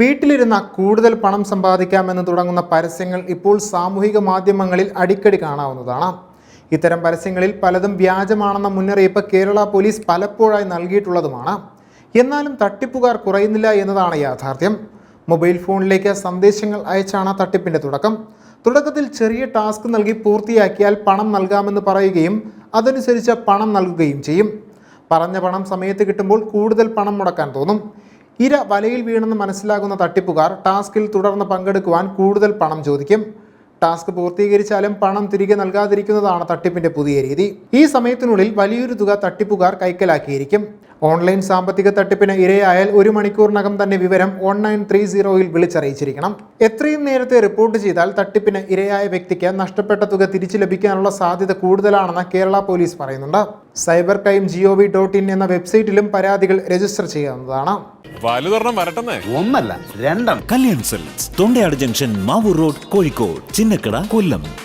വീട്ടിലിരുന്ന കൂടുതൽ പണം സമ്പാദിക്കാമെന്ന് തുടങ്ങുന്ന പരസ്യങ്ങൾ ഇപ്പോൾ സാമൂഹിക മാധ്യമങ്ങളിൽ അടിക്കടി കാണാവുന്നതാണ്. ഇത്തരം പരസ്യങ്ങളിൽ പലതും വ്യാജമാണെന്ന മുന്നറിയിപ്പ് കേരള പോലീസ് പലപ്പോഴായി നൽകിയിട്ടുള്ളതുമാണ്. എന്നാലും തട്ടിപ്പുകാർ കുറയുന്നില്ല എന്നതാണ് യാഥാർത്ഥ്യം. മൊബൈൽ ഫോണിലേക്ക് സന്ദേശങ്ങൾ അയച്ചാണ് തട്ടിപ്പിന്റെ തുടക്കം. തുടക്കത്തിൽ ചെറിയ ടാസ്ക് നൽകി പൂർത്തിയാക്കിയാൽ പണം നൽകാമെന്ന് പറയുകയും അതനുസരിച്ച് പണം നൽകുകയും ചെയ്യും. പറഞ്ഞ പണം സമയത്ത് കിട്ടുമ്പോൾ കൂടുതൽ പണം മുടക്കാൻ തോന്നും. ഇര വലയിൽ വീണെന്ന് മനസ്സിലാകുന്ന തട്ടിപ്പുകാർ ടാസ്കിൽ തുടർന്ന് പങ്കെടുക്കുവാൻ കൂടുതൽ പണം ചോദിക്കും. ടാസ്ക് പൂർത്തീകരിച്ചാലും പണം തിരികെ നൽകാതിരിക്കുന്നതാണ് തട്ടിപ്പിന്റെ പുതിയ രീതി. ഈ സമയത്തിനുള്ളിൽ വലിയൊരു തുക തട്ടിപ്പുകാർ കൈക്കലാക്കിയിരിക്കും. ഓൺലൈൻ സാമ്പത്തിക തട്ടിപ്പിന് ഇരയായാൽ ഒരു മണിക്കൂറിനകം തന്നെ വിവരം വൺ നയൻ ത്രീ സീറോയിൽ വിളിച്ചറിയിച്ചിരിക്കണം. എത്രയും നേരത്തെ റിപ്പോർട്ട് ചെയ്താൽ തട്ടിപ്പിന് ഇരയായ വ്യക്തിക്ക് നഷ്ടപ്പെട്ട തുക തിരിച്ചു ലഭിക്കാനുള്ള സാധ്യത കൂടുതലാണെന്ന് കേരള പോലീസ് പറയുന്നുണ്ട്. Cyber crime G O V dot in എന്ന വെബ്സൈറ്റിലും പരാതികൾ രജിസ്റ്റർ ചെയ്യാവുന്നതാണ്. ഒന്നല്ല രണ്ടെണ്ണം. Kalyan Silks Thondayad junction Mavoor road Kozhikode Chinnakkada Kollam.